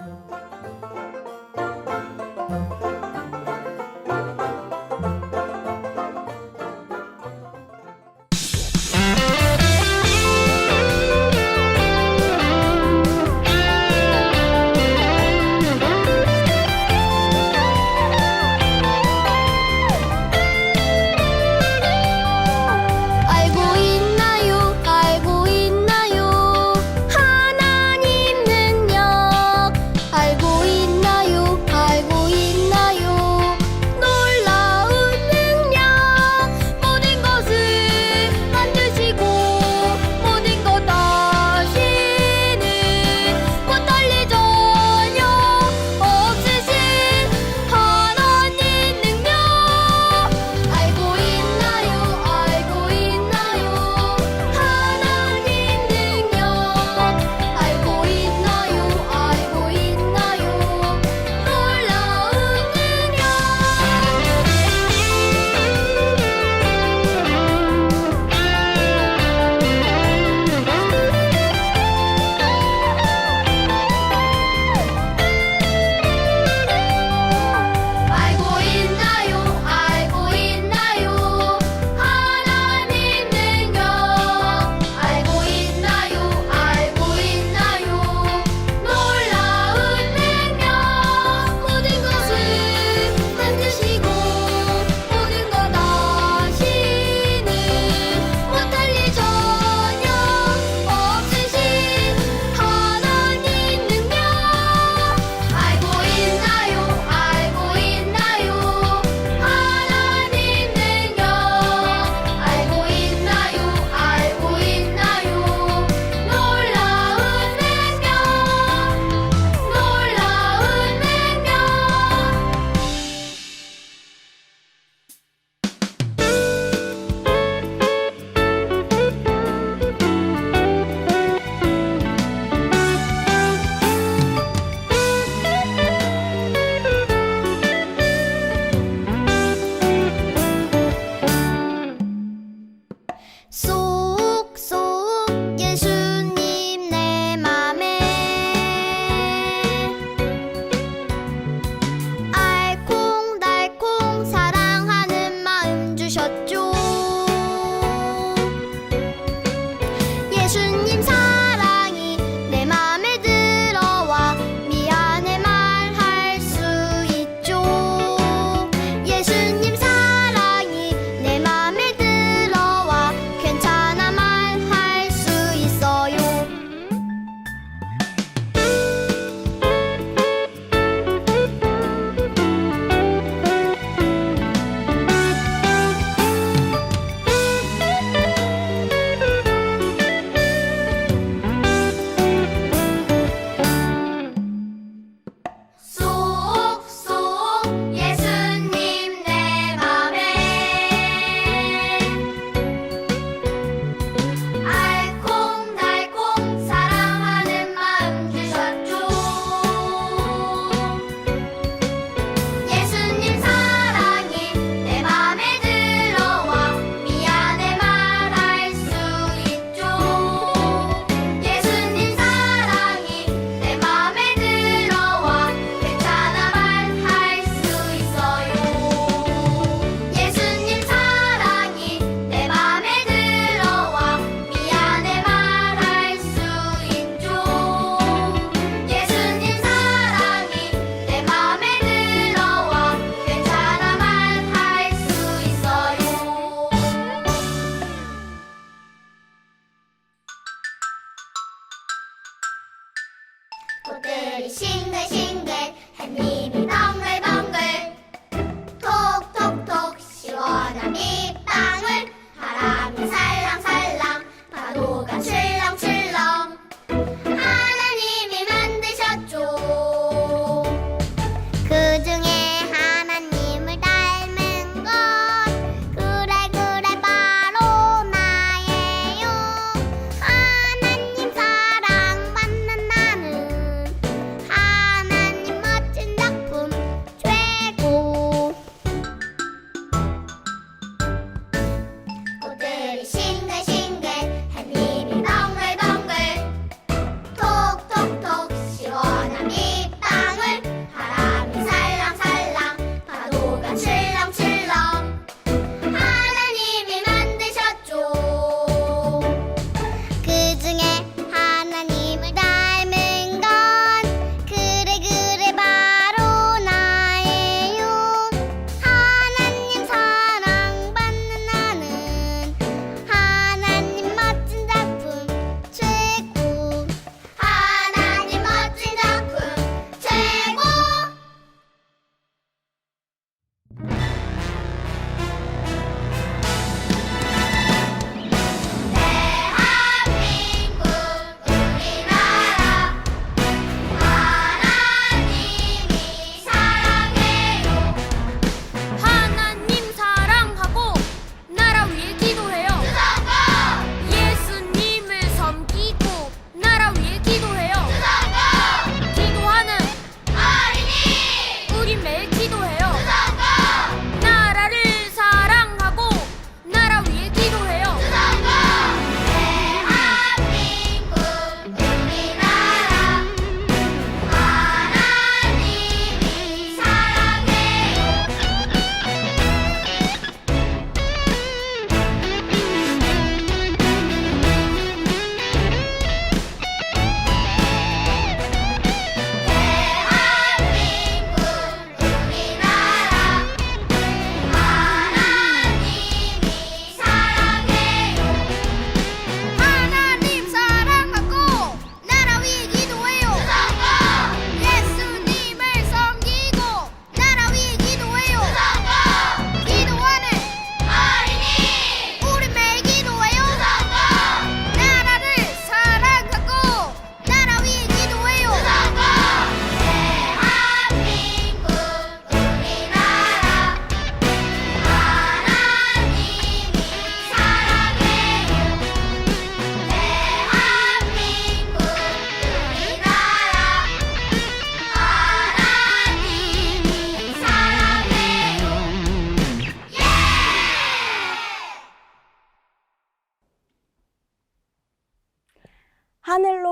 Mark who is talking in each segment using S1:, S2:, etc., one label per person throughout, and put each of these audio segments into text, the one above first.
S1: Música おくりしんがし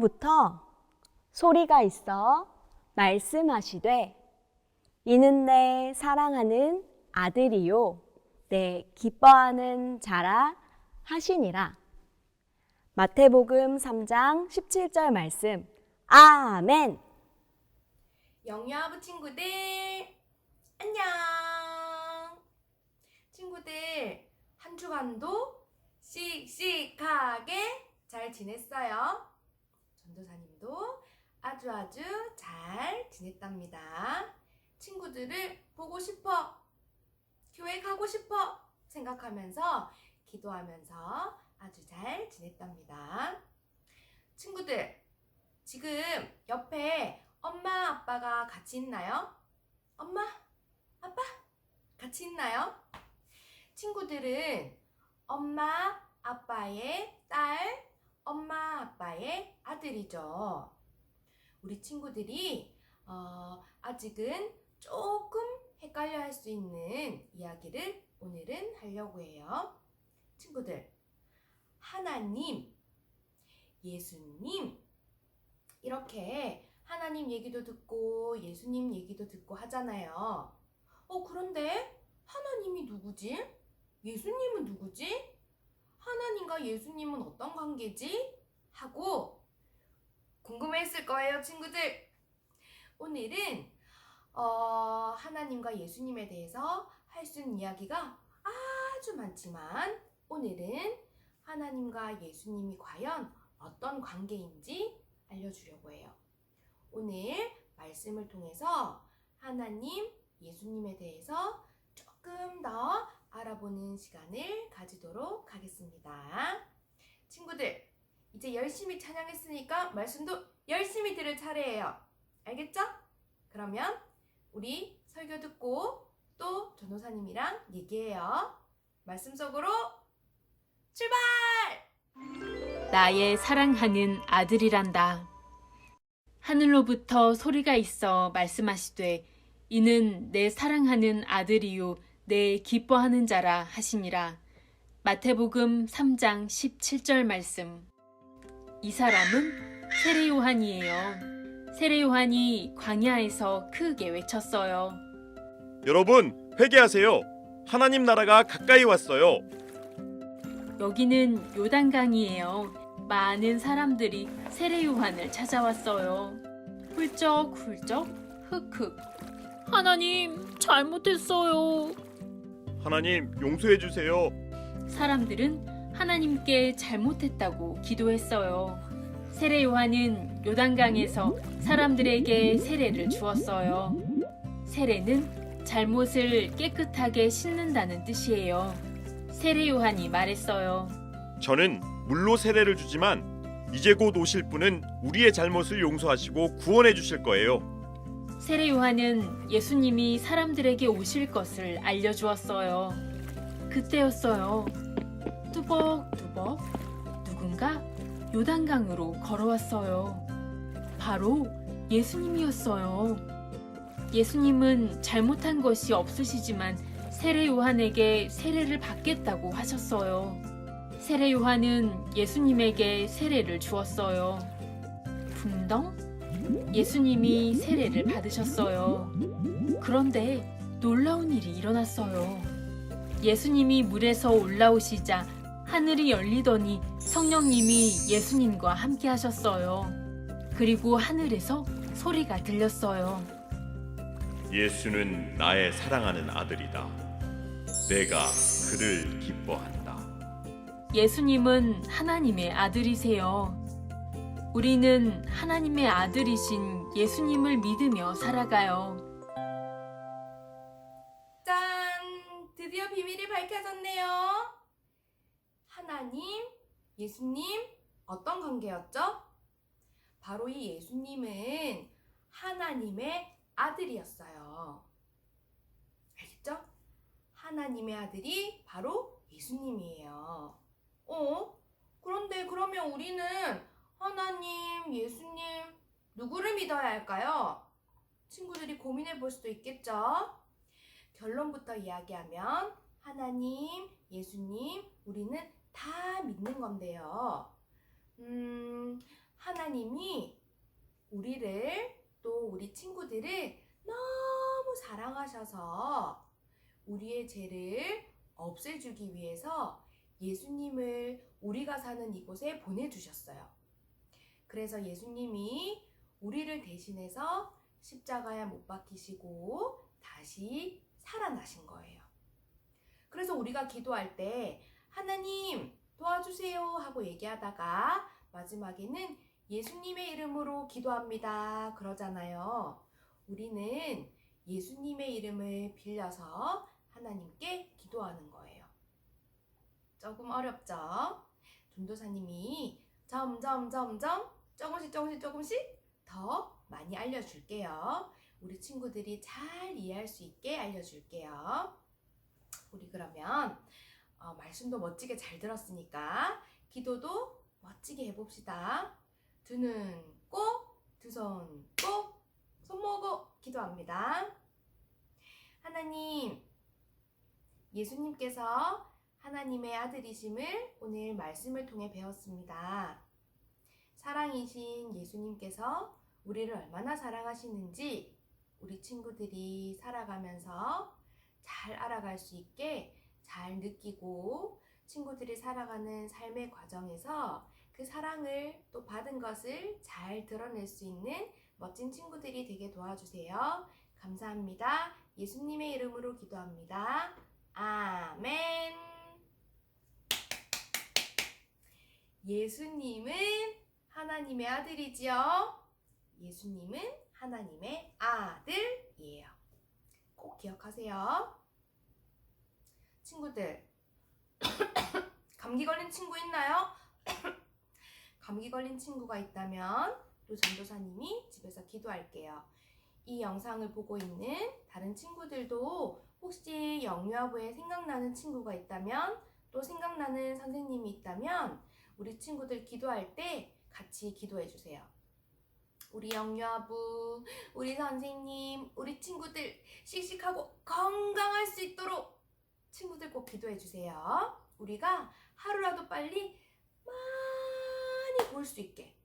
S2: 하늘로부터 소리가 있어 말씀하시되 이는 내 사랑하는 아들이요 내 기뻐하는 자라 하시니라. 마태복음 3장 17절 말씀. 아멘.
S3: 영유아부 친구들 안녕 친구들 한 주간도 씩씩하게 잘 지냈어요 전도사님도 아주 아주 잘 지냈답니다 친구들을 보고 싶어 교회 가고 싶어 생각하면서 기도하면서 아주 잘 지냈답니다 친구들 지금 옆에 엄마, 아빠가 같이 있나요? 엄마, 아빠, 같이 있나요? 친구들은 엄마, 아빠의 딸, 엄마, 아빠의 아들이죠. 우리 친구들이 어, 아직은 조금 헷갈려 할 수 있는 이야기를 오늘은 하려고 해요. 친구들, 하나님, 예수님, 이렇게 하나님 얘기도 듣고 예수님 얘기도 듣고 하잖아요. 어, 그런데 하나님이 누구지? 예수님은 누구지? 하나님과 예수님은 어떤 관계지? 하고 궁금했을 거예요, 친구들. 오늘은 어, 하나님과 예수님에 대해서 할 수 있는 이야기가 아주 많지만 오늘은 하나님과 예수님이 과연 어떤 관계인지 알려주려고 해요. 오늘 말씀을 통해서 하나님, 예수님에 대해서 조금 더 알아보는 시간을 가지도록 하겠습니다. 친구들, 이제 열심히 찬양했으니까 말씀도 열심히 들을 차례예요. 알겠죠? 그러면 우리 설교 듣고 또 전도사님이랑 얘기해요. 말씀 속으로 출발!
S4: 나의 사랑하는 아들이란다. 하늘로부터 소리가 있어 말씀하시되 이는 내 사랑하는 아들이요 내 기뻐하는 자라 하시니라. 마태복음 3장 17절 말씀. 이 사람은 세례 요한이에요. 세례 요한이 광야에서 크게 외쳤어요.
S5: 여러분 회개하세요. 하나님 나라가 가까이 왔어요.
S4: 여기는 요단강이에요. 많은 사람들이 세례 요한을 찾아왔어요. 훌쩍훌쩍 흑흑. 하나님, 잘못했어요.
S5: 하나님 용서해 주세요.
S4: 사람들은 하나님께 잘못했다고 기도했어요. 세례 요한은 요단강에서 사람들에게 세례를 주었어요. 세례는 잘못을 깨끗하게 씻는다는 뜻이에요. 세례 요한이 말했어요.
S5: 저는 물로 세례를 주지만 이제 곧 오실 분은 우리의 잘못을 용서하시고 구원해 주실 거예요.
S4: 세례 요한은 예수님이 사람들에게 오실 것을 알려주었어요. 그때였어요. 뚜벅뚜벅 누군가 요단강으로 걸어왔어요. 바로 예수님이었어요. 예수님은 잘못한 것이 없으시지만 세례 요한에게 세례를 받겠다고 하셨어요. 세례 요한은 예수님에게 세례를 주었어요. 붕덩? 예수님이 세례를 받으셨어요. 그런데 놀라운 일이 일어났어요. 예수님이 물에서 올라오시자 하늘이 열리더니 성령님이 예수님과 함께 하셨어요. 그리고 하늘에서 소리가 들렸어요.
S5: 예수는 나의 사랑하는 아들이다. 내가 그를 기뻐한다.
S4: 예수님은 하나님의 아들이세요. 우리는 하나님의 아들이신 예수님을 믿으며 살아가요.
S3: 짠! 드디어 비밀이 밝혀졌네요. 하나님, 예수님, 어떤 관계였죠? 바로 이 예수님은 하나님의 아들이었어요. 알겠죠? 하나님의 아들이 바로 예수님이에요. 어? 그런데 그러면 우리는 하나님, 예수님, 누구를 믿어야 할까요? 친구들이 고민해 볼 수도 있겠죠? 결론부터 이야기하면 하나님, 예수님, 우리는 다 믿는 건데요. 음, 하나님이 우리를 또 우리 친구들을 너무 사랑하셔서 우리의 죄를 없애주기 위해서 예수님을 우리가 사는 이곳에 보내주셨어요. 그래서 예수님이 우리를 대신해서 십자가에 못 박히시고 다시 살아나신 거예요. 그래서 우리가 기도할 때 하나님 도와주세요 하고 얘기하다가 마지막에는 예수님의 이름으로 기도합니다. 그러잖아요. 우리는 예수님의 이름을 빌려서 하나님께 기도하는 거예요. 조금 어렵죠? 전도사님이 점점 점점 조금씩 조금씩 조금씩 더 많이 알려줄게요. 우리 친구들이 잘 이해할 수 있게 알려줄게요. 우리 그러면 어, 말씀도 멋지게 잘 들었으니까 기도도 멋지게 해봅시다. 두 눈 꼭, 두 손 꼭, 손 모으고 기도합니다. 하나님, 예수님께서 하나님의 아들이심을 오늘 말씀을 통해 배웠습니다. 사랑이신 예수님께서 우리를 얼마나 사랑하시는지 우리 친구들이 살아가면서 잘 알아갈 수 있게 잘 느끼고 친구들이 살아가는 삶의 과정에서 그 사랑을 또 받은 것을 잘 드러낼 수 있는 멋진 친구들이 되게 도와주세요. 감사합니다. 예수님의 이름으로 기도합니다. 아멘. 예수님은 하나님의 아들이지요. 예수님은 하나님의 아들이에요. 꼭 기억하세요. 친구들, 감기 걸린 친구 있나요? 감기 걸린 친구가 있다면 또 전도사님이 집에서 기도할게요. 이 영상을 보고 있는 다른 친구들도 혹시 영유아부에 생각나는 친구가 있다면 또 생각나는 선생님이 있다면 우리 친구들 기도할 때 같이 기도해 주세요. 우리 영유아부, 우리 선생님, 우리 친구들 씩씩하고 건강할 수 있도록 친구들 꼭 기도해 주세요. 우리가 하루라도 빨리 많이 볼 수 있게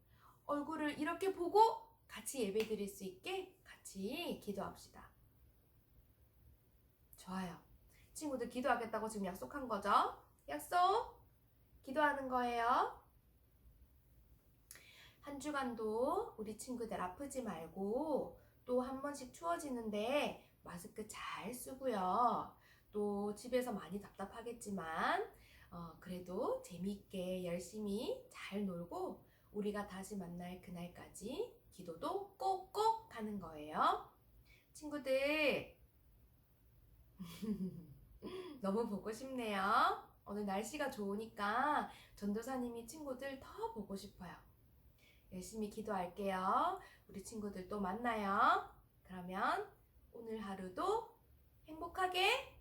S3: 얼굴을 이렇게 보고 같이 예배 드릴 수 있게 같이 기도합시다. 좋아요. 친구들 기도하겠다고 지금 약속한 거죠? 약속! 기도하는 거예요. 한 주간도 우리 친구들 아프지 말고 또 한 번씩 추워지는데 마스크 잘 쓰고요. 또 집에서 많이 답답하겠지만 어, 그래도 재미있게 열심히 잘 놀고 우리가 다시 만날 그날까지 기도도 꼭꼭 하는 거예요. 친구들 너무 보고 싶네요. 오늘 날씨가 좋으니까 전도사님이 친구들 더 보고 싶어요. 열심히 기도할게요. 우리 친구들 또 만나요. 그러면 오늘 하루도 행복하게